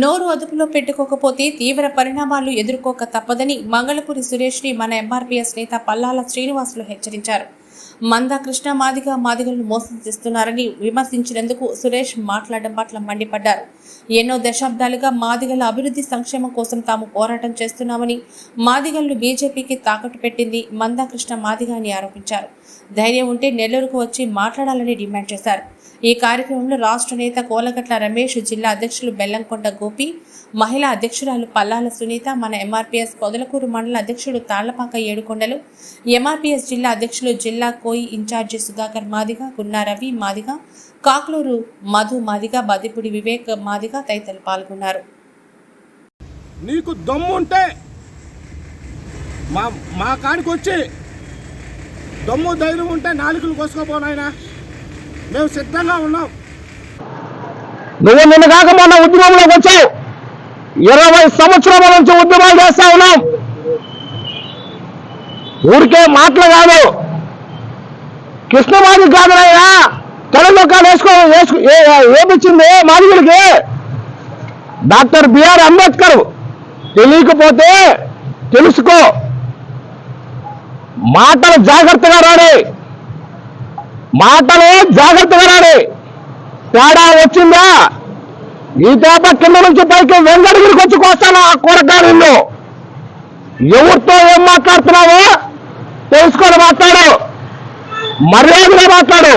నోరు అదుపులో పెట్టుకోకపోతే తీవ్ర పరిణామాలు ఎదుర్కోక తప్పదని మంగళపూరి సురేష్ని మన ఎంఆర్పీఎస్ నేత పల్లాల శ్రీనివాసులు హెచ్చరించారు. మంద కృష్ణ మాదిగ మాదిగలను మోసం చేస్తున్నారని విమర్శించినందుకు సురేష్ మాట్లాడడం పట్ల మండిపడ్డారు. ఎన్నో దశాబ్దాలుగా మాదిగల అభివృద్ధి సంక్షేమం కోసం తాము పోరాటం చేస్తున్నామని మాదిగలను బీజేపీకి తాకట్టు పెట్టింది మంద కృష్ణ మాదిగ అని ఆరోపించారు. ధైర్యం ఉంటే నెల్లూరుకు వచ్చి మాట్లాడాలని డిమాండ్ చేశారు. ఈ కార్యక్రమంలో రాష్ట్ర నేత కోలగట్ల రమేష్ జిల్లా అధ్యక్షులు బెల్లంకొండ గోపి మహిళా అధ్యక్షురాలు పల్లాల సునీత మన ఎంఆర్పీఎస్ పొదలకూరు మండల అధ్యక్షుడు తాళ్ళపాక ఏడుకొండలు ఎంఆర్పీఎస్ జిల్లా అధ్యక్షులు జిల్లా కోయి ఇన్ఛార్జి సుధాకర్ మాదిగ గున్నా రవి మాదిగ కాక్లూరు మధు మాదిగ బదిపుడి వివేక్ మాదిగ తదితరులు పాల్గొన్నారు. నీకు దమ్ముంటే మా మా కాడికి వచ్చి దమ్ము ధైర్యం ఉంటే నాలుగులు కోసుకోపోనాయనా మేము సిద్ధంగా ఉన్నాం. నువ్వు నిన్న కాక మొన్న ఉద్యమంలోకి వచ్చావు. ఇరవై సంవత్సరాల నుంచి ఉద్యమాలు చేస్తా ఉన్నాం. ఊరికే మాటలు కాదు. కృష్ణమాది కాదునయ్యా తెలంగాణ వేసుకో వేసుకో ఏమిచ్చింది మాదిగుడికి? డాక్టర్ బిఆర్ అంబేద్కర్ తెలియకపోతే తెలుసుకో. మాటలు జాగ్రత్తగా రాడి. మాటలు జాగ్రత్తగా రాడి. తేడా వచ్చిందా? ఈ తేప కింద నుంచి పైకి వెంగడగిరికి వచ్చి కోస్తాను ఆ కూరగాయలు? ఎవరితో ఏం మాట్లాడుతున్నావో తెలుసుకొని మాట్లాడు. మర్యాదగా మాట్లాడు.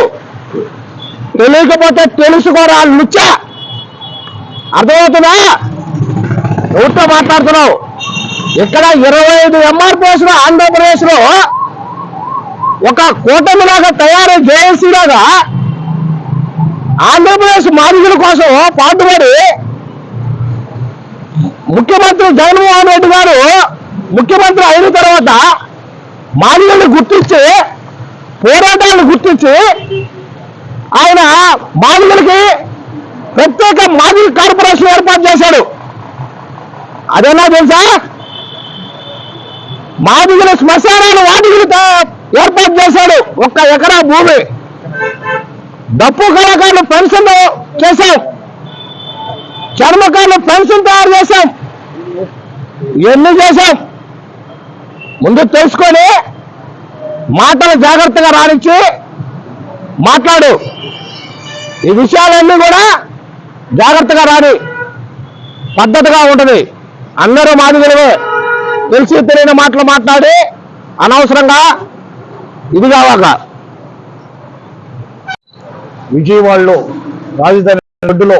తెలియకపోతే తెలుసుకోరా లుచ్చ. అర్థమవుతుందా? ఎవరితో మాట్లాడుతున్నావు? ఇక్కడ ఇరవై ఐదు ఎంఆర్పిఎస్లో ఆంధ్రప్రదేశ్లో ఒక కూటమిలాగా తయారై జేఏసీ లాగా ఆంధ్రప్రదేశ్ మాదిగల కోసం పాటుపడి ముఖ్యమంత్రి జగన్మోహన్ రెడ్డి గారు ముఖ్యమంత్రి అయిన తర్వాత మాదిగల్ని గుర్తించి పోరాటాలను గుర్తించి ఆయన మాదిగలకి ప్రత్యేక మాదిగ కార్పొరేషన్ ఏర్పాటు చేశాడు. అదేనా తెలుసా? మాదిగల శ్మశానాలు వాటికి ఏర్పాటు చేశాడు. ఒక్క ఎకరా భూమి. డప్పు కళాకారులు పెన్షన్ చేశాం. చర్మకారులు పెన్షన్ తయారు చేశాం. ఇవన్నీ చేశాం. ముందు తెలుసుకొని మాటలు జాగ్రత్తగా రానిచ్చి మాట్లాడు. ఈ విషయాలన్నీ కూడా జాగ్రత్తగా రాని పద్ధతిగా ఉంటుంది. అందరూ మాదిగలవే. తెలిసి తెలియని మాటలు మాట్లాడి అనవసరంగా ఇది కావాక విజయవాడలో రాజధాని రోడ్డులో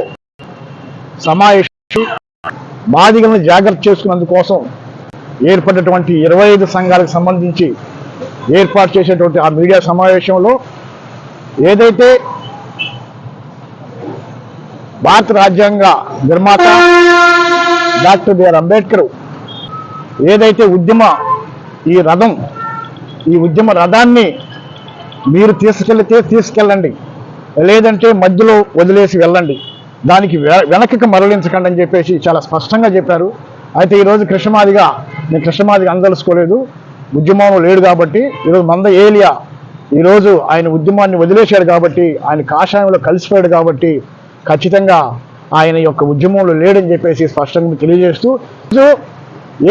సమావేశం. బాధితులను జాగ్రత్త చేసుకున్నందుకోసం ఏర్పడినటువంటి ఇరవై ఐదు సంఘాలకు సంబంధించి ఏర్పాటు చేసేటువంటి ఆ మీడియా సమావేశంలో ఏదైతే భారత రాజ్యాంగ నిర్మాత డాక్టర్ బిఆర్ అంబేద్కర్ ఏదైతే ఉద్యమ ఈ రథం ఈ ఉద్యమ రథాన్ని మీరు తీసుకెళ్తే తీసుకెళ్ళండి. లేదంటే మధ్యలో వదిలేసి వెళ్ళండి. దానికి వెనక్కి మరలించకండి అని చెప్పేసి చాలా స్పష్టంగా చెప్పారు. అయితే ఈరోజు కృష్ణమాదిగా నేను కృష్ణమాదిగా అందలుసుకోలేదు ఉద్యమం లేడు కాబట్టి ఈరోజు మంద ఏలియా ఈరోజు ఆయన ఉద్యమాన్ని వదిలేశాడు కాబట్టి ఆయన కాషాయంలో కలిసిపోయాడు కాబట్టి ఖచ్చితంగా ఆయన యొక్క ఉద్యమంలో లేడని చెప్పేసి స్పష్టంగా తెలియజేస్తూ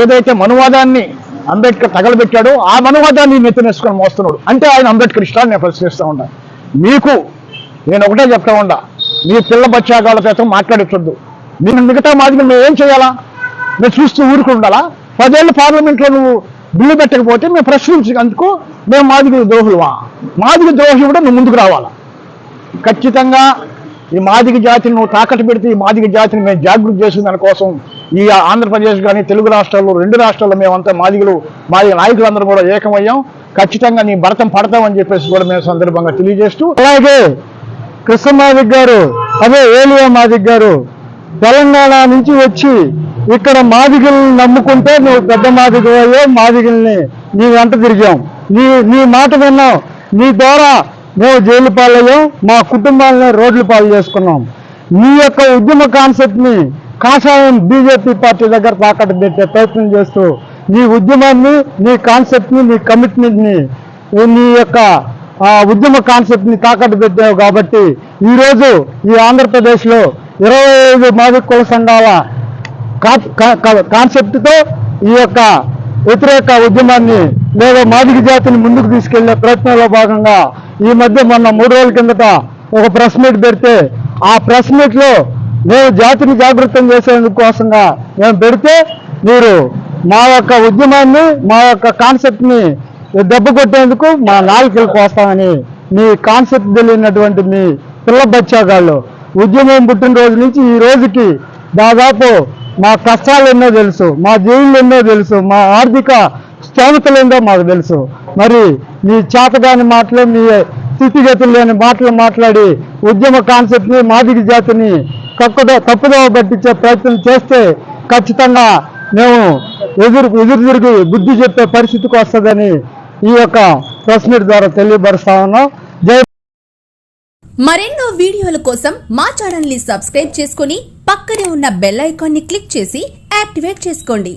ఏదైతే మనువాదాన్ని అంబేద్కర్ తగలబెట్టాడు. ఆ మనువాదాన్ని నెత్తినేసుకొని మోస్తున్నాడు. అంటే ఆయన అంబేద్కర్ ఇష్టాన్ని నేను ప్రశ్నిస్తూ ఉంటాను మీకు నేను ఒకటే చెప్తా ఉండా మీ పిల్ల బచ్చాగాళ్ళ చేత మాట్లాడొచ్చొద్దు మీరు మిగతా మాదిరి మేము ఏం చేయాలా? మేము చూస్తూ ఊరుకు ఉండాలా? పదేళ్ళు పార్లమెంట్లో నువ్వు బిల్లు పెట్టకపోతే మేము ప్రశ్నించినందుకు మేము మాదిరి ద్రోహులమా? మాదిరి ద్రోహి కూడా నువ్వు ముందుకు రావాలా? ఖచ్చితంగా ఈ మాదిగ జాతిని నువ్వు తాకట్టు పెడితే ఈ మాదిగ జాతిని మేము జాగృతి చేసిన దానికోసం ఈ ఆంధ్రప్రదేశ్ కానీ తెలుగు రాష్ట్రాల్లో రెండు రాష్ట్రాల్లో మేమంతా మాదిగలు మాదిగ నాయకులందరూ కూడా ఏకమయ్యాం. ఖచ్చితంగా నీ భరతం పడతామని చెప్పేసి కూడా మేము సందర్భంగా తెలియజేస్తూ అలాగే కృష్ణ మాదిక్ గారు అదే ఏలియా మాదిక్ గారు తెలంగాణ నుంచి వచ్చి ఇక్కడ మాదిగల్ని నమ్ముకుంటే నువ్వు పెద్ద మాదిగయ్యో మాదిగల్ని నీ వెంట తిరిగాం. నీ నీ మాట విన్నాం. నీ ద్వారా మేము జైలు పాలయ్యాం మా కుటుంబాలని రోడ్లు పాలు చేసుకున్నాం. మీ యొక్క ఉద్యమ కాన్సెప్ట్ని కాషాయం బీజేపీ పార్టీ దగ్గర తాకట్టు పెట్టే ప్రయత్నం చేస్తూ నీ ఉద్యమాన్ని నీ కాన్సెప్ట్ని నీ కమిట్మెంట్ని నీ యొక్క ఉద్యమ కాన్సెప్ట్ని తాకట్టు పెట్టావు కాబట్టి ఈరోజు ఈ ఆంధ్రప్రదేశ్లో ఇరవై ఐదు మాదిక కుల సంఘాల కా- కాన్సెప్ట్తో ఈ యొక్క వ్యతిరేక ఉద్యమాన్ని లేదా మాదిక జాతిని ముందుకు తీసుకెళ్ళే ప్రయత్నంలో భాగంగా ఈ మధ్య మొన్న మూడు రోజుల కిందట ఒక ప్రెస్ మీట్ పెడితే ఆ ప్రెస్ మీట్లో మేము జాతిని జాగృతం చేసేందుకు కోసంగా మేము పెడితే మీరు మా యొక్క ఉద్యమాన్ని మా యొక్క కాన్సెప్ట్ని దెబ్బ కొట్టేందుకు మా నాలుకలకు వస్తామని మీ కాన్సెప్ట్ తెలియనటువంటి మీ పిల్ల బచ్చాగాళ్ళు. ఉద్యమం పుట్టినరోజు నుంచి ఈ రోజుకి దాదాపు మా కష్టాలు ఎన్నో తెలుసు మా జీవులు ఎన్నో తెలుసు మా ఆర్థిక స్తోమతలు ఏందో మాకు తెలుసు. మరి మీ చేతగాని మాటలు మీ స్థితిగతులు లేని మాటలు మాట్లాడి ఉద్యమ కాన్సెప్ట్ని మాదిక జాతిని తప్పుదో తప్పుదోవ పట్టించే ప్రయత్నం చేస్తే ఖచ్చితంగా మేము ఎదురు ఎదురు తిరిగి బుద్ధి చెప్పే పరిస్థితికి వస్తుందని ఈ యొక్క ప్రెస్ మీట్ ద్వారా తెలియపరుస్తా ఉన్నాం. జై మరెన్నో వీడియోల కోసం మా ఛానల్ని సబ్స్క్రైబ్ చేసుకుని పక్కనే ఉన్న బెల్ ఐకాన్ని క్లిక్ చేసి యాక్టివేట్ చేసుకోండి.